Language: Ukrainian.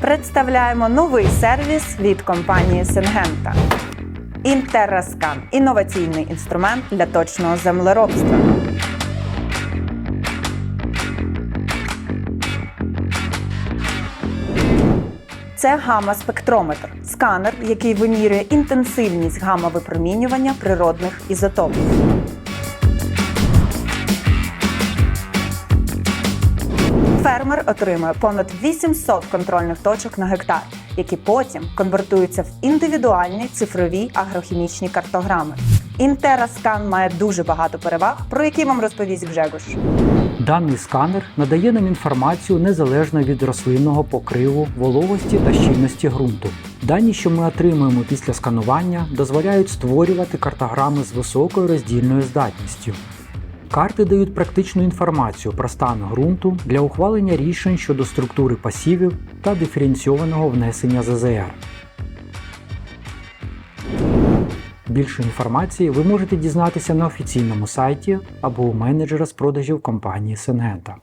Представляємо новий сервіс від компанії Сингента. Інтерраскан інноваційний інструмент для точного землеробства. Це гамма-спектрометр сканер, який вимірює інтенсивність гамма-випромінювання природних ізотопів. Фермер отримує понад 800 контрольних точок на гектар, які потім конвертуються в індивідуальні цифрові агрохімічні картограми. Інтераскан має дуже багато переваг, про які вам розповість Гжегош. Даний сканер надає нам інформацію незалежно від рослинного покриву, вологості та щільності ґрунту. Дані, що ми отримуємо після сканування, дозволяють створювати картограми з високою роздільною здатністю. Карти дають практичну інформацію про стан ґрунту для ухвалення рішень щодо структури пасівів та диференційованого внесення ЗЗР. Більше інформації ви можете дізнатися на офіційному сайті або у менеджера з продажів компанії Сенгента.